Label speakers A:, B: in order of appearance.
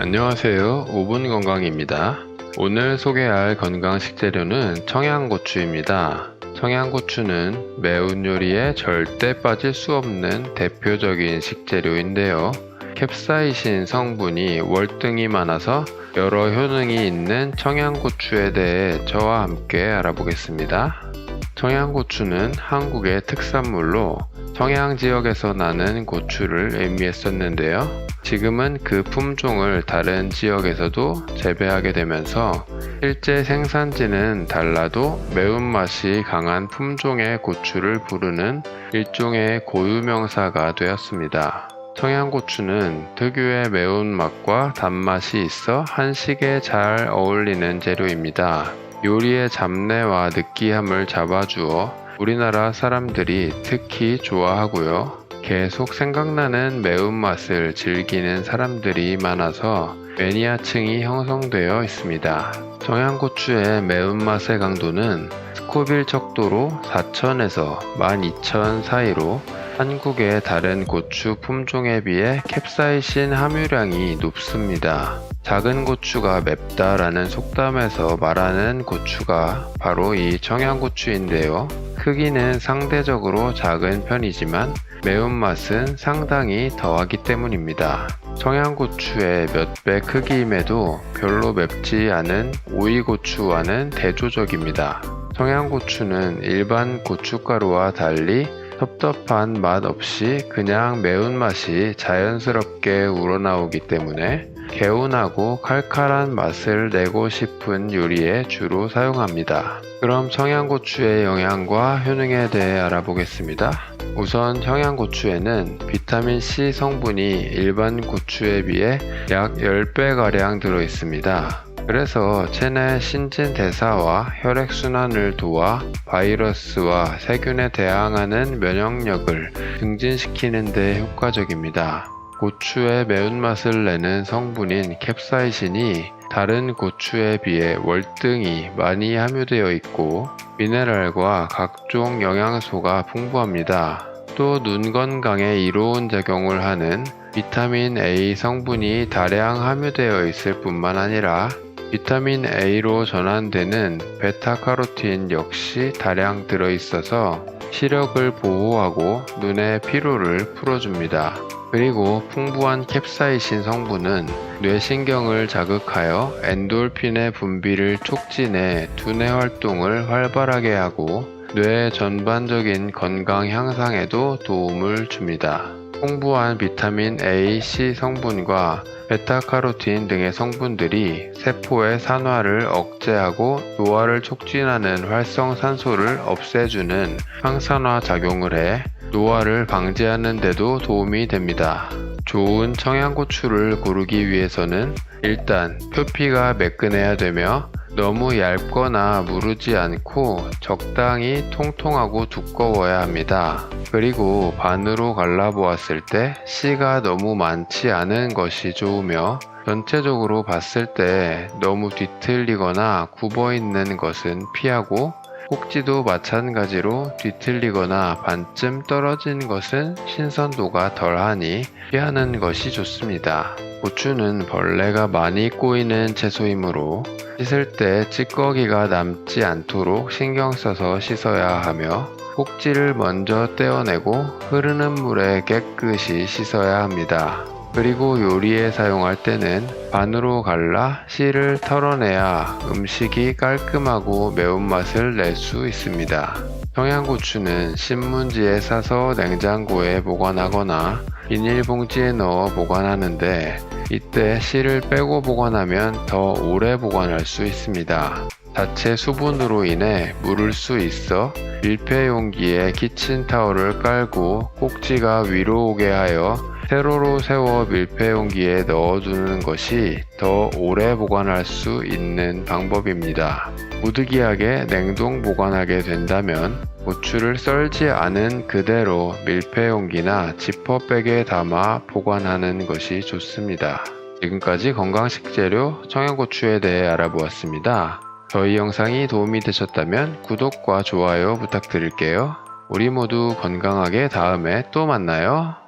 A: 안녕하세요. 5분 건강입니다. 오늘 소개할 건강 식재료는 청양고추입니다. 청양고추는 매운 요리에 절대 빠질 수 없는 대표적인 식재료인데요. 캡사이신 성분이 월등히 많아서 여러 효능이 있는 청양고추에 대해 저와 함께 알아보겠습니다. 청양고추는 한국의 특산물로 청양 지역에서 나는 고추를 의미했었는데요. 지금은 그 품종을 다른 지역에서도 재배하게 되면서 실제 생산지는 달라도 매운맛이 강한 품종의 고추를 부르는 일종의 고유명사가 되었습니다. 청양고추는 특유의 매운맛과 단맛이 있어 한식에 잘 어울리는 재료입니다. 요리의 잡내와 느끼함을 잡아주어 우리나라 사람들이 특히 좋아하고요. 계속 생각나는 매운맛을 즐기는 사람들이 많아서 매니아층이 형성되어 있습니다. 청양고추의 매운맛의 강도는 스코빌 척도로 4,000에서 12,000 사이로 한국의 다른 고추 품종에 비해 캡사이신 함유량이 높습니다. 작은 고추가 맵다라는 속담에서 말하는 고추가 바로 이 청양고추인데요. 크기는 상대적으로 작은 편이지만 매운맛은 상당히 더하기 때문입니다. 청양고추의 몇 배 크기임에도 별로 맵지 않은 오이고추와는 대조적입니다. 청양고추는 일반 고춧가루와 달리 텁텁한 맛 없이 그냥 매운맛이 자연스럽게 우러나오기 때문에 개운하고 칼칼한 맛을 내고 싶은 요리에 주로 사용합니다. 그럼 청양고추의 영양과 효능에 대해 알아보겠습니다. 우선 청양고추에는 비타민C 성분이 일반 고추에 비해 약 10배가량 들어있습니다. 그래서 체내 신진 대사와 혈액 순환을 도와 바이러스와 세균에 대항하는 면역력을 증진시키는 데 효과적입니다. 고추의 매운맛을 내는 성분인 캡사이신이 다른 고추에 비해 월등히 많이 함유되어 있고 미네랄과 각종 영양소가 풍부합니다. 또 눈 건강에 이로운 작용을 하는 비타민 A 성분이 다량 함유되어 있을 뿐만 아니라 비타민 A로 전환되는 베타카로틴 역시 다량 들어있어서 시력을 보호하고 눈의 피로를 풀어줍니다. 그리고 풍부한 캡사이신 성분은 뇌신경을 자극하여 엔돌핀의 분비를 촉진해 두뇌 활동을 활발하게 하고 뇌의 전반적인 건강 향상에도 도움을 줍니다. 풍부한 비타민 A, C 성분과 베타카로틴 등의 성분들이 세포의 산화를 억제하고 노화를 촉진하는 활성산소를 없애주는 항산화 작용을 해 노화를 방지하는 데도 도움이 됩니다. 좋은 청양고추를 고르기 위해서는 일단 표피가 매끈해야 되며 너무 얇거나 무르지 않고 적당히 통통하고 두꺼워야 합니다. 그리고 반으로 갈라보았을 때 씨가 너무 많지 않은 것이 좋으며 전체적으로 봤을 때 너무 뒤틀리거나 굽어 있는 것은 피하고 꼭지도 마찬가지로 뒤틀리거나 반쯤 떨어진 것은 신선도가 덜하니 피하는 것이 좋습니다. 고추는 벌레가 많이 꼬이는 채소이므로 씻을 때 찌꺼기가 남지 않도록 신경 써서 씻어야 하며 꼭지를 먼저 떼어내고 흐르는 물에 깨끗이 씻어야 합니다. 그리고 요리에 사용할 때는 반으로 갈라 씨를 털어내야 음식이 깔끔하고 매운맛을 낼 수 있습니다. 청양고추는 신문지에 싸서 냉장고에 보관하거나 비닐봉지에 넣어 보관하는데 이때 씨를 빼고 보관하면 더 오래 보관할 수 있습니다. 자체 수분으로 인해 무를 수 있어 밀폐 용기에 키친타올을 깔고 꼭지가 위로 오게 하여 세로로 세워 밀폐 용기에 넣어두는 것이 더 오래 보관할 수 있는 방법입니다. 무드기하게 냉동 보관하게 된다면 고추를 썰지 않은 그대로 밀폐 용기나 지퍼백에 담아 보관하는 것이 좋습니다. 지금까지 건강식 재료 청양고추에 대해 알아보았습니다. 저희 영상이 도움이 되셨다면 구독과 좋아요 부탁드릴게요. 우리 모두 건강하게 다음에 또 만나요.